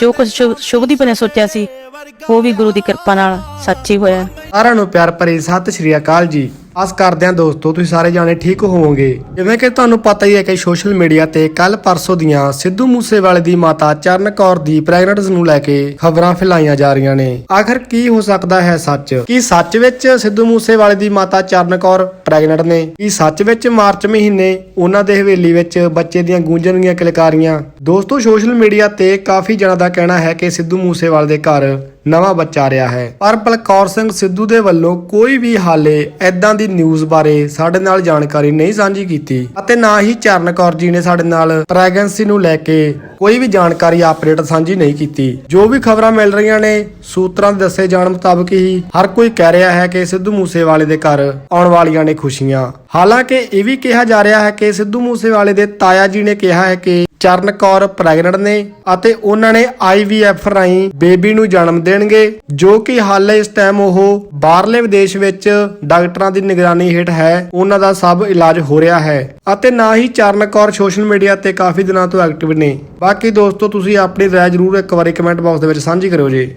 ਜੋ ਕੁਝ ਸ਼ੁਭਦੀਪ ਨੇ ਸੋਚਿਆ ਸੀ, ਉਹ ਵੀ ਗੁਰੂ ਦੀ ਕਿਰਪਾ ਨਾਲ ਸੱਚ ਹੋਇਆ। ਸਾਰਿਆਂ ਨੂੰ ਪਿਆਰ ਭਰੀ ਸਤਿ ਸ਼੍ਰੀ ਅਕਾਲ ਜੀ। ਆਸ ਕਰਦੇ ਹਾਂ ਦੋਸਤੋ, ਤੁਸੀਂ ਸਾਰੇ ਜਾਣੇ ਠੀਕ ਹੋਵੋਗੇ। ਜਿਵੇਂ ਕਿ ਤੁਹਾਨੂੰ ਪਤਾ ਹੀ ਹੈ ਕਿ ਸੋਸ਼ਲ ਮੀਡੀਆ ਤੇ ਕੱਲ ਪਰਸੋਂ ਦੀਆਂ ਸਿੱਧੂ ਮੂਸੇਵਾਲੇ ਦੀ ਮਾਤਾ ਚਰਨ ਦੀ ਪ੍ਰੈਗਨੈਂਟਸ ਨੂੰ ਲੈ ਕੇ ਖਬਰਾਂ ਫੈਲਾਈਆਂ ਜਾ ਰਹੀਆਂ ਨੇ। ਆਖਰ ਕੀ ਹੋ ਸਕਦਾ ਹੈ ਸੱਚ? ਕੀ ਸੱਚ ਵਿੱਚ ਸਿੱਧੂ ਮੂਸੇਵਾਲੇ ਦੀ ਮਾਤਾ ਚਰਨ ਕੌਰ ਪ੍ਰੈਗਨੈਂਟ ਨੇ? ਕੀ ਸੱਚ ਵਿੱਚ ਮਾਰਚ ਮਹੀਨੇ ਉਹਨਾਂ ਦੇ ਹਵੇਲੀ ਵਿੱਚ ਬੱਚੇ ਦੀਆਂ ਗੂੰਜਣਗੀਆਂ, ਕਿਲਕਾਰੀਆਂ ਦੋਸਤੋ, ਸੋਸ਼ਲ ਮੀਡੀਆ ਤੇ ਕਾਫੀ ਜਣਾਂ ਦਾ ਕਹਿਣਾ ਹੈ ਕਿ ਸਿੱਧੂ ਮੂਸੇਵਾਲੇ ਦੇ ਘਰ ਨਵਾਂ ਬੱਚਾ ਰਿਹਾ ਹੈ। ਪਰ ਬਲਕੌਰ ਸਿੰਘ ਸਿੱਧੂ ਦੇ ਵੱਲੋਂ ਕੋਈ ਵੀ ਹਾਲੇ ਐਦਾਂ ਦੀ ਨਿਊਜ਼ ਬਾਰੇ ਸਾਡੇ ਨਾਲ ਜਾਣਕਾਰੀ ਨਹੀਂ ਸਾਂਝੀ ਕੀਤੀ ਅਤੇ ਨਾ ਹੀ ਚਰਨ ਕੌਰ ਜੀ ਨੇ ਸਾਡੇ ਨਾਲ ਪ੍ਰੈਗਨੈਂਸੀ ਨੂੰ ਲੈ ਕੇ ਕੋਈ ਵੀ ਜਾਣਕਾਰੀ ਅਪਡੇਟ ਸਾਂਝੀ ਨਹੀਂ ਕੀਤੀ। ਜੋ ਵੀ ਖਬਰਾਂ ਮਿਲ ਰਹੀਆਂ ਨੇ, ਸੂਤਰਾਂ ਦੇ ਦੱਸੇ ਜਾਣ ਮੁਤਾਬਕ ਹੀ ਹਰ ਕੋਈ ਕਹਿ ਰਿਹਾ ਹੈ ਕਿ ਸਿੱਧੂ ਮੂਸੇਵਾਲੇ ਦੇ ਘਰ ਆਉਣ ਵਾਲੀਆਂ ਨੇ ਖੁਸ਼ੀਆਂ। ਹਾਲਾਂਕਿ ਇਹ ਵੀ ਕਿਹਾ ਜਾ ਰਿਹਾ ਹੈ ਕਿ ਸਿੱਧੂ ਮੂਸੇਵਾਲੇ ਦੇ ਤਾਇਆ ਜੀ ਨੇ ਕਿਹਾ ਹੈ ਕਿ ਚਰਨ ਕੌਰ ਪ੍ਰੈਗਨੈਂਟ ਨੇ ਅਤੇ ਉਹਨਾਂ ਨੇ ਆਈਵੀਐਫ ਰਾਹੀਂ ਬੇਬੀ ਨੂੰ ਜਨਮ ਦੇਣਗੇ, ਜੋ ਕਿ ਹਾਲੇ ਇਸ ਟਾਈਮ ਉਹ ਬਾਹਰਲੇ ਵਿਦੇਸ਼ ਵਿੱਚ ਡਾਕਟਰਾਂ ਦੀ ਨਿਗਰਾਨੀ ਹੇਠ ਹੈ। ਉਹਨਾਂ ਦਾ ਸਭ ਇਲਾਜ ਹੋ ਰਿਹਾ ਹੈ ਅਤੇ ਨਾ ਹੀ ਚਰਨ ਕੌਰ ਸੋਸ਼ਲ ਮੀਡੀਆ ਤੇ ਕਾਫੀ ਦਿਨਾਂ ਤੋਂ ਐਕਟਿਵ ਨੇ। ਬਾਕੀ ਦੋਸਤੋ, ਤੁਸੀਂ ਆਪਣੀ ਰਾਏ ਜ਼ਰੂਰ ਇੱਕ ਵਾਰੀ ਕਮੈਂਟ ਬਾਕਸ ਦੇ ਵਿੱਚ ਸਾਂਝੀ ਕਰਿਓ ਜੀ।